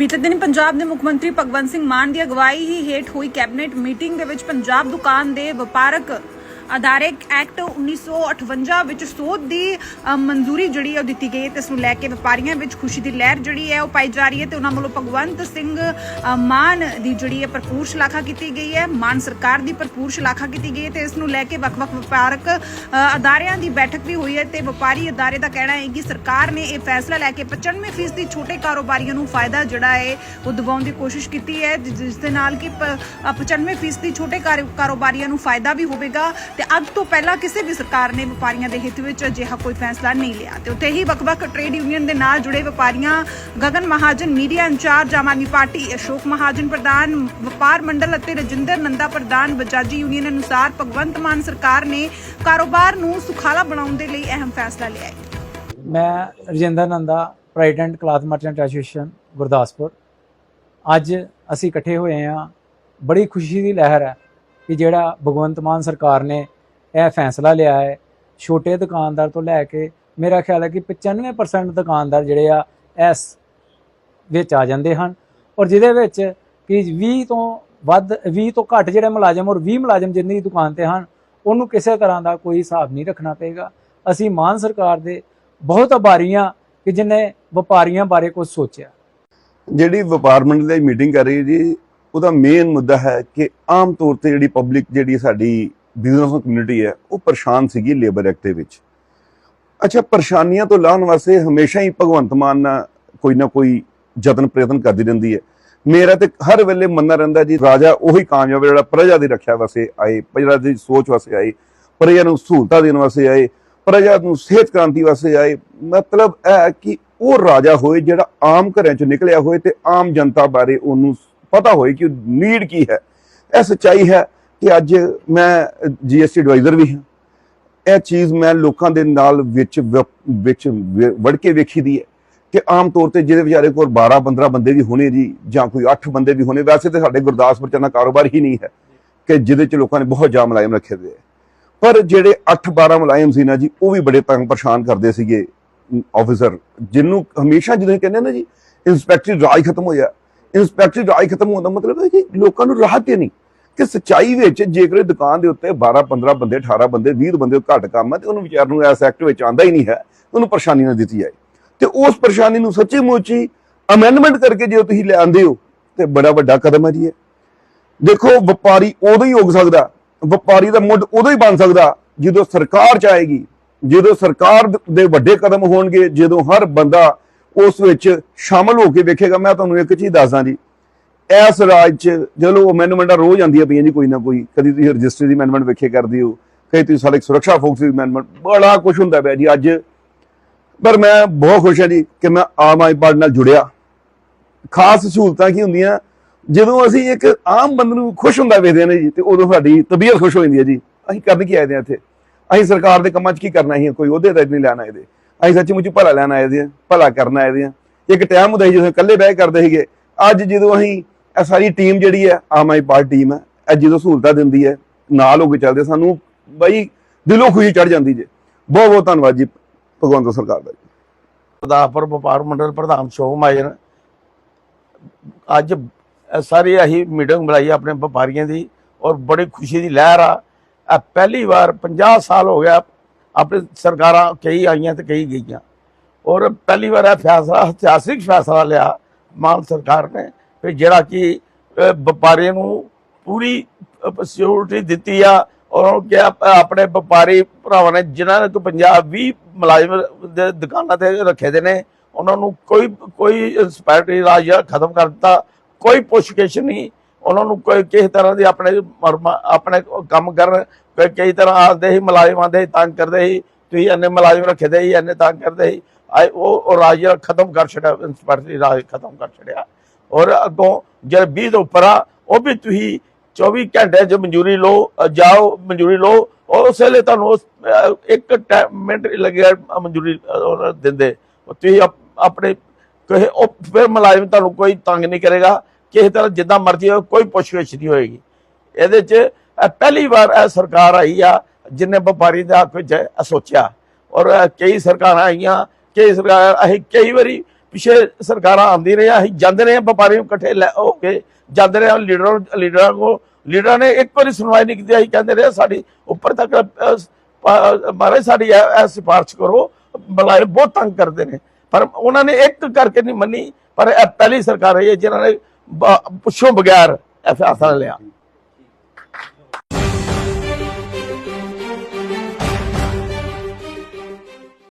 ਬੀਤੇ ਦਿਨ ਪੰਜਾਬ ਦੇ ਮੁੱਖ ਮੰਤਰੀ ਭਗਵੰਤ ਸਿੰਘ ਮਾਨ ਦੀ ਅਗਵਾਈ ਹੀ ਹੇਠ ਹੋਈ ਕੈਬਨਿਟ ਮੀਟਿੰਗ ਦੇ ਵਿੱਚ ਪੰਜਾਬ ਦੁਕਾਨ ਦੇ ਵਪਾਰਕ ਅਦਾਰੇ ਐਕਟ 1958 ਵਿੱਚ ਸੋਧ ਦੀ ਮਨਜ਼ੂਰੀ ਜਿਹੜੀ ਹੈ ਉਹ ਦਿੱਤੀ ਗਈ ਹੈ ਤੇ ਇਸ ਨੂੰ ਲੈ ਕੇ ਵਪਾਰੀਆਂ ਵਿੱਚ ਖੁਸ਼ੀ ਦੀ ਲਹਿਰ ਜਿਹੜੀ ਹੈ ਉਹ ਪਾਈ ਜਾ ਰਹੀ ਹੈ ਤੇ ਉਹਨਾਂ ਵੱਲੋਂ ਭਗਵੰਤ ਸਿੰਘ ਮਾਨ ਦੀ ਜਿਹੜੀ ਹੈ ਭਰਪੂਰ ਸ਼ਲਾਘਾ ਕੀਤੀ ਗਈ ਹੈ ਮਾਨ ਸਰਕਾਰ ਦੀ ਭਰਪੂਰ ਸ਼ਲਾਘਾ ਕੀਤੀ ਗਈ ਹੈ ਤੇ ਇਸ ਨੂੰ ਲੈ ਕੇ ਵੱਖ-ਵੱਖ ਵਪਾਰਕ ਅਦਾਰਿਆਂ ਦੀ ਬੈਠਕ ਵੀ ਹੋਈ ਹੈ ਤੇ ਵਪਾਰੀ ਅਦਾਰੇ ਦਾ ਕਹਿਣਾ ਹੈ ਕਿ ਸਰਕਾਰ ਨੇ ਇਹ ਫੈਸਲਾ ਲੈ ਕੇ 95% ਦੀ ਛੋਟੇ ਕਾਰੋਬਾਰੀਆਂ ਨੂੰ ਫਾਇਦਾ ਜਿਹੜਾ ਹੈ ਉਹ ਦਿਵਾਉਣ ਦੀ ਕੋਸ਼ਿਸ਼ ਕੀਤੀ ਹੈ ਜਿਸ ਦੇ ਨਾਲ ਕਿ ਪ- ਅ, 95% ਦੀ ਛੋਟੇ ਕਾਰ- ਕਾਰੋਬਾਰੀਆਂ ਨੂੰ ਫਾਇਦਾ ਵੀ ਹੋਵੇਗਾ ਤੇ ਅੱਜ ਤੋਂ ਪਹਿਲਾਂ ਕਿਸੇ ਵੀ ਸਰਕਾਰ ਨੇ ਵਪਾਰੀਆਂ ਦੇ ਹਿੱਤ ਵਿੱਚ ਅਜਿਹਾ ਕੋਈ ਫੈਸਲਾ ਨਹੀਂ ਲਿਆ। ਤੇ ਉੱਥੇ ਹੀ ਵੱਖ-ਵੱਖ ਟ੍ਰੇਡ ਯੂਨੀਅਨ ਦੇ ਨਾਲ ਜੁੜੇ ਵਪਾਰੀਆਂ Gagan Mahajan media incharge Aam Aadmi party, Ashok Mahajan ਪ੍ਰਧਾਨ, ਵਪਾਰ ਮੰਡਲ ਅਤੇ ਰਜਿੰਦਰ ਨੰਦਾ ਪ੍ਰਧਾਨ, ਬਜਾਜੀ ਯੂਨੀਅਨ ਅਨੁਸਾਰ ਭਗਵੰਤ ਮਾਨ ਸਰਕਾਰ ਨੇ ਕਾਰੋਬਾਰ ਨੂੰ ਸੁਖਾਲਾ ਬਣਾਉਣ ਦੇ ਲਈ ਅਹਿਮ ਫੈਸਲਾ ਲਿਆ ਹੈ। ਮੈਂ Rajinder Nanda president cloth merchant association, Gurdaspur. ਅੱਜ ਅਸੀਂ ਇਕੱਠੇ ਹੋਏ ਹਾਂ। ਬੜੀ ਖੁਸ਼ੀ ਦੀ ਲਹਿਰ ਹੈ ਕਿ ਜਿਹੜਾ ਭਗਵੰਤ ਮਾਨ ਸਰਕਾਰ ਨੇ ਇਹ ਫੈਸਲਾ ਲਿਆ ਹੈ, ਛੋਟੇ ਦੁਕਾਨਦਾਰ ਤੋਂ ਲੈ ਕੇ ਮੇਰਾ ਖਿਆਲ ਹੈ ਕਿ 95% ਦੁਕਾਨਦਾਰ ਜਿਹੜੇ ਆ ਇਸ ਵਿੱਚ ਆ ਜਾਂਦੇ ਹਨ ਔਰ ਜਿਹਦੇ ਵਿੱਚ ਕਿ 20 ਤੋਂ ਵੱਧ 20 ਤੋਂ ਘੱਟ ਜਿਹੜੇ ਮੁਲਾਜ਼ਮ ਔਰ 20 ਮੁਲਾਜ਼ਮ ਜਿੰਨੀ ਦੁਕਾਨ ਤੇ ਹਨ, ਉਹਨੂੰ ਕਿਸੇ ਤਰ੍ਹਾਂ ਦਾ ਕੋਈ ਹਿਸਾਬ ਨਹੀਂ ਰੱਖਣਾ ਪਏਗਾ। ਅਸੀਂ ਮਾਨ ਸਰਕਾਰ ਦੇ ਬਹੁਤ ਆਭਾਰੀ ਹਾਂ ਕਿ ਜਿਨੇ ਵਪਾਰੀਆਂ ਬਾਰੇ ਕੁਝ ਸੋਚਿਆ। ਜਿਹੜੀ ਵਪਾਰ ਮੰਡਲ ਦੀ ਮੀਟਿੰਗ ਕਰ ਰਹੀ ਜੀ ਉਹਦਾ ਮੇਨ ਮੁੱਦਾ ਹੈ ਕਿ ਆਮ ਤੌਰ ਤੇ ਜਿਹੜੀ ਪਬਲਿਕ ਜਿਹੜੀ ਸਾਡੀ ਬਿਜ਼ਨਸ ਕਮਿਊਨਿਟੀ ਹੈ, ਉਹ ਪਰੇਸ਼ਾਨ ਸੀਗੀ ਲੇਬਰ ਐਕਟ ਦੇ ਵਿੱਚ। ਅੱਛਾ, ਪਰੇਸ਼ਾਨੀਆਂ ਤੋਂ ਲਾਹਣ ਵਾਸਤੇ ਹਮੇਸ਼ਾ ਹੀ ਭਗਵੰਤ ਮਾਨ ਨਾਲ ਕੋਈ ਨਾ ਕੋਈ ਯਤਨ ਪ੍ਰਯਤਨ ਕਰਦੀ ਰਹਿੰਦੀ ਹੈ। ਮੇਰਾ ਤੇ ਹਰ ਵੇਲੇ ਮੰਨਣਾ ਰਹਿੰਦਾ ਜੀ, ਰਾਜਾ ਉਹੀ ਕਾਮਯਾਬ ਜਿਹੜਾ ਪ੍ਰਜਾ ਦੀ ਰੱਖਿਆ ਵਾਸਤੇ ਆਏ, ਪ੍ਰਜਾ ਦੀ ਸੋਚ ਵਾਸਤੇ ਆਏ, ਪ੍ਰਜਾ ਨੂੰ ਸਹੂਲਤਾਂ ਦੇਣ ਵਾਸਤੇ ਆਏ, ਪ੍ਰਜਾ ਨੂੰ ਸਿਹਤ ਕ੍ਰਾਂਤੀ ਵਾਸਤੇ ਆਏ। ਮਤਲਬ ਇਹ ਕਿ ਉਹ ਰਾਜਾ ਹੋਏ ਜਿਹੜਾ ਆਮ ਘਰਾਂ ਚੋਂ ਨਿਕਲਿਆ ਹੋਏ ਤੇ ਆਮ ਜਨਤਾ ਬਾਰੇ ਉਹਨੂੰ ਪਤਾ ਹੋਏ ਕਿ ਨੀਡ ਕੀ ਹੈ। ਇਹ ਸੱਚਾਈ ਹੈ ਕਿ ਅੱਜ ਮੈਂ ਜੀਐਸਟੀ ਐਡਵਾਈਜ਼ਰ ਵੀ ਹਾਂ। ਇਹ ਚੀਜ਼ ਮੈਂ ਲੋਕਾਂ ਦੇ ਨਾਲ ਵਿੱਚ ਵ- ਵਿੱਚ ਵੜ ਕੇ ਵੇਖੀ ਦੀ ਹੈ ਕਿ ਆਮ ਤੌਰ ਤੇ ਜਿਹਦੇ ਵਿਚਾਰੇ ਕੋਲ 12 15 ਬੰਦੇ ਵੀ ਹੋਣੇ ਜੀ ਜਾਂ ਕੋਈ 8 ਬੰਦੇ ਵੀ ਹੋਣੇ, ਵੈਸੇ ਤੇ ਸਾਡੇ ਗੁਰਦਾਸਪੁਰ ਚ ਨਾ ਕਾਰੋਬਾਰ ਹੀ ਨਹੀਂ ਹੈ ਕਿ ਜਿਹਦੇ ਚ ਲੋਕਾਂ ਨੇ ਬਹੁਤ ਜਾਮ ਮੁਲਾਜ਼ਮ ਰੱਖੇ ਦੇ ਪਰ ਜਿਹੜੇ 8 12 ਮੁਲਾਜ਼ਮ ਸੀ ਨਾ ਜੀ, ਉਹ ਵੀ ਬੜੇ ਤੰਗ ਪਰੇਸ਼ਾਨ ਕਰਦੇ ਸੀਗੇ ਆਫੀਸਰ ਜਿਹਨੂੰ ਹਮੇਸ਼ਾ ਜਦੋਂ ਇਹ ਕਹਿੰਦੇ ਨਾ ਜੀ ਇੰਸਪੈਕਟਰੀ ਰਾਜ ਖਤਮ ਹੋਇਆ। ਇੰਸਪੈਕਟਰੀ ਰਾਜ ਖਤਮ ਹੋਣ ਦਾ ਮਤਲਬ ਹੈ ਕਿ ਲੋਕਾਂ ਨੂੰ ਰਾਹਤ ਹੀ ਨਹੀਂ ਕਿ ਸਚਾਈ ਵਿੱਚ ਜੇਕਰ ਦੁਕਾਨ ਦੇ ਉੱਤੇ 12 15 ਬੰਦੇ 18 ਬੰਦੇ 20 ਬੰਦੇ ਘੱਟ ਕੰਮ ਹੈ ਤੇ ਉਹਨੂੰ ਵਿਚਾਰ ਨੂੰ ਇਸ ਐਕਟ ਵਿੱਚ ਆਂਦਾ ਹੀ ਨਹੀਂ ਹੈ, ਉਹਨੂੰ ਪਰੇਸ਼ਾਨੀ ਨਾ ਦਿੱਤੀ ਜਾਏ। ਤੇ ਉਸ ਪਰੇਸ਼ਾਨੀ ਨੂੰ ਸੱਚੀ ਮੁੱਚੀ ਅਮੈਂਡਮੈਂਟ ਕਰਕੇ ਜੇ ਤੁਸੀਂ ਲੈ ਆਂਦੇ ਹੋ, ਤੇ ਬੜਾ ਵੱਡਾ ਕਦਮ ਹੈ ਜੀ ਇਹ। ਦੇਖੋ, ਵਪਾਰੀ ਉਦੋਂ ਹੀ ਉੱਗ ਸਕਦਾ, ਵਪਾਰੀ ਦਾ ਮੁੱਢ ਉਦੋਂ ਹੀ ਬਣ ਸਕਦਾ, ਜਦੋਂ ਸਰਕਾਰ ਚਾਹੇਗੀ ਜਦੋਂ ਸਰਕਾਰ ਦੇ ਵੱਡੇ ਕਦਮ ਹੋਣਗੇ, ਜਦੋਂ ਹਰ ਬੰਦਾ ਉਸ ਵਿੱਚ ਸ਼ਾਮਲ ਹੋ ਕੇ ਵੇਖੇਗਾ। ਮੈਂ ਤੁਹਾਨੂੰ ਇੱਕ ਚੀਜ਼ ਦੱਸਦਾ ਜੀ। ਇਸ ਰਾਜ 'ਚ ਜਦੋਂ ਅਮੈਂਡਮੈਂਟਾਂ ਰੋਜ਼ ਆਉਂਦੀਆਂ ਪਈਆਂ ਜੀ ਕੋਈ ਨਾ ਕੋਈ। ਕਦੀ ਤੁਸੀਂ ਰਜਿਸਟਰੀ ਦੀ ਅਮੈਂਡਮੈਂਟ ਵੇਖੇ ਕਰਦੇ ਹੋ ਕਈ ਤੁਸੀਂ ਸੜਕ ਸੁਰੱਖਿਆ ਫੋਕਸ ਦੀ ਅਮੈਂਡਮੈਂਟ ਬੜਾ ਕੁਝ ਹੁੰਦਾ ਪਿਆ ਜੀ ਅੱਜ। ਪਰ ਮੈਂ ਬਹੁਤ ਖੁਸ਼ ਹਾਂ ਜੀ ਕਿ ਮੈਂ ਆਮ ਆਦਮੀ ਪਾਰਟੀ ਨਾਲ ਜੁੜਿਆ। ਖਾਸ ਸਹੂਲਤਾਂ ਕੀ ਹੁੰਦੀਆਂ, ਜਦੋਂ ਅਸੀਂ ਇੱਕ ਆਮ ਬੰਦੇ ਨੂੰ ਖੁਸ਼ ਹੁੰਦਾ ਵੇਖਦੇ ਨੇ ਜੀ, ਤੇ ਉਦੋਂ ਸਾਡੀ ਤਬੀਅਤ ਖੁਸ਼ ਹੋ ਜਾਂਦੀ ਹੈ ਜੀ। ਅਸੀਂ ਕਰਨ ਕੀ ਆਏ ਦੇ ਇੱਥੇ? ਅਸੀਂ ਸਰਕਾਰ ਦੇ ਕੰਮਾਂ 'ਚ ਕੀ ਕਰਨਾ ਹੈ ਕੋਈ ਉਹਦੇ ਦਾ ਨਹੀਂ ਲੈਣਾ ਇਹਦੇ ਅਸੀਂ ਸੱਚੀ ਮੁੱਚੀ ਭਲਾ ਲੈਣ ਆਏ ਦੇ ਭਲਾ ਕਰਨ ਆਏ ਦੇ ਇੱਕ ਟਾਈਮ ਹੁੰਦਾ ਸੀ ਜਦੋਂ ਇਕੱਲੇ ਬਹਿ ਕੇ ਕਰਦੇ ਸੀਗੇ। ਅੱਜ ਜਦੋਂ ਅਸੀਂ ਇਹ ਸਾਰੀ ਟੀਮ ਜਿਹੜੀ ਹੈ, ਆਮ ਆਦਮੀ ਪਾਰਟੀ ਟੀਮ ਹੈ, ਇਹ ਜਦੋਂ ਸਹੂਲਤਾਂ ਦਿੰਦੀ ਹੈ, ਨਾਲ ਹੋ ਕੇ ਚੱਲਦੇ ਸਾਨੂੰ ਬਈ ਦਿਲੋਂ ਖੁਸ਼ੀ ਚੜ ਜਾਂਦੀ ਜੇ। ਬਹੁਤ ਬਹੁਤ ਧੰਨਵਾਦ ਜੀ ਭਗਵੰਤ ਸਰਕਾਰ ਦਾ ਜੀ। ਗੁਰਦਾਸਪੁਰ ਵਪਾਰ ਮੰਡਲ ਪ੍ਰਧਾਨ ਸ਼ੋਭ ਮਾਜਨ, ਅੱਜ ਸਾਰੇ ਅਸੀਂ ਮੀਟਿੰਗ ਬੁਲਾਈ ਆਪਣੇ ਵਪਾਰੀਆਂ ਦੀ ਔਰ ਬੜੀ ਖੁਸ਼ੀ ਦੀ ਲਹਿਰ ਆ। ਪਹਿਲੀ ਵਾਰ 50 ਸਾਲ ਹੋ ਗਿਆ ਆਪਣੀ ਸਰਕਾਰਾਂ ਕਈ ਆਈਆਂ ਤੇ ਕਈ ਗਈਆਂ। ਔਰ ਪਹਿਲੀ ਵਾਰ ਇਹ ਫੈਸਲਾ, ਇਤਿਹਾਸਿਕ ਫੈਸਲਾ ਲਿਆ ਮਾਨ ਸਰਕਾਰ ਨੇ ਵੀ ਜਿਹੜਾ ਕਿ ਵਪਾਰੀਆਂ ਨੂੰ ਪੂਰੀ ਸਿਕਿਉਰਿਟੀ ਦਿੱਤੀ ਆ ਔਰ ਉਹ ਕਿਹਾ, ਆਪਣੇ ਵਪਾਰੀ ਭਰਾਵਾਂ ਨੇ ਜਿਨ੍ਹਾਂ ਨੇ ਤੋਂ 50 20 ਮੁਲਾਜ਼ਮ ਦੇ ਦੁਕਾਨਾਂ ਤੇ ਰੱਖੇ ਦੇ ਨੇ, ਉਹਨਾਂ ਨੂੰ ਕੋਈ ਕੋਈ ਇੰਸਪੈਕਟਰੀ ਰਾਜ ਖਤਮ ਕਰ ਦਿੱਤਾ, ਕੋਈ ਪੁੱਛਗਿੱਛ ਨਹੀਂ। ਉਹਨਾਂ ਨੂੰ ਕੋਈ ਕਿਸੇ ਤਰ੍ਹਾਂ ਦੀ ਆਪਣੇ ਆਪਣੇ ਕੰਮ ਕਰਨ, ਕਈ ਤਰ੍ਹਾਂ ਆਦੇ ਹੀ ਮੁਲਾਜ਼ਮਾਂ ਦੇ ਤੰਗ ਕਰਦੇ ਸੀ, ਤੁਸੀਂ ਇੰਨੇ ਮੁਲਾਜ਼ਮ ਰੱਖੇ ਦੇ ਇੰਨੇ ਤੰਗ ਕਰਦੇ ਸੀ। ਉਹ ਰਾਜ ਖਤਮ ਕਰ ਛੱਡਿਆ ਇੰਸਪੈਕਟਰੀ ਰਾਜ ਖਤਮ ਕਰ ਛੱਡਿਆ। ਔਰ ਅੱਗੋਂ ਜਦ 20 ਤੋਂ ਉੱਪਰ ਆ, ਉਹ ਵੀ ਤੁਸੀਂ 24 ਘੰਟੇ ਚ ਮਨਜ਼ੂਰੀ ਲਓ ਜਾਓ, ਮਨਜ਼ੂਰੀ ਲਓ, ਔਰ ਉਸ ਵੇਲੇ ਤੁਹਾਨੂੰ ਇੱਕ ਟੈ- ਮਿੰਟ ਲੱਗਿਆ ਮਨਜ਼ੂਰੀ ਦਿੰਦੇ। ਤੁਸੀਂ ਆਪਣੇ ਕਹੇ ਫਿਰ ਮੁਲਾਜ਼ਮ ਤੁਹਾਨੂੰ ਕੋਈ ਤੰਗ ਨਹੀਂ ਕਰੇਗਾ। ਕਿਸੇ ਤਰ੍ਹਾਂ ਜਿੱਦਾਂ ਮਰਜ਼ੀ ਹੋਵੇ, ਕੋਈ ਪੁੱਛਗਿੱਛ ਨਹੀਂ ਹੋਏਗੀ। ਇਹਦੇ 'ਚ, ਇਹ ਪਹਿਲੀ ਵਾਰ ਇਹ ਸਰਕਾਰ ਆਈ ਆ, ਜਿਨੇ ਵਪਾਰੀ ਦਾ ਹੱਕ ਵਿੱਚ ਸੋਚਿਆ। ਔਰ ਕਈ ਸਰਕਾਰਾਂ ਆਈਆਂ, ਕਈ ਸਰਕਾਰ, ਅਸੀਂ ਕਈ ਵਾਰੀ ਪਿਛੇ ਸਰਕਾਰਾਂ ਆਉਂਦੀ ਰਹੀਆਂ, ਅਸੀਂ ਜਾਂਦੇ ਰਹੇ ਹਾਂ ਵਪਾਰੀ ਨੂੰ ਇਕੱਠੇ ਲੈ ਹੋ ਕੇ, ਜਾਂਦੇ ਰਹੇ ਹਾਂ ਲੀਡਰ ਲੀਡਰਾਂ ਕੋ ਲੀਡਰਾਂ ਨੇ ਇੱਕ ਵਾਰੀ ਸੁਣਵਾਈ ਨਹੀਂ ਕੀਤੀ, ਅਸੀਂ ਕਹਿੰਦੇ ਰਹੇ ਸਾਡੀ ਉੱਪਰ ਤੱਕ ਮਹਾਰਾਜ ਸਾਡੀ ਇਹ ਇਹ ਸਿਫਾਰਿਸ਼ ਕਰੋ, ਬਲਾਏ, ਬਹੁਤ ਤੰਗ ਕਰਦੇ ਨੇ। ਪਰ ਉਹਨਾਂ ਨੇ ਇੱਕ ਕਰਕੇ ਨਹੀਂ ਮੰਨੀ, ਪਰ ਇਹ ਪਹਿਲੀ ਸਰਕਾਰ ਰਹੀ ਹੈ ਜਿਹਨਾਂ ਨੇ ਪੁੱਛੋਂ ਬਗੈਰ ਇਹ ਫੈਸਲਾ ਲਿਆ।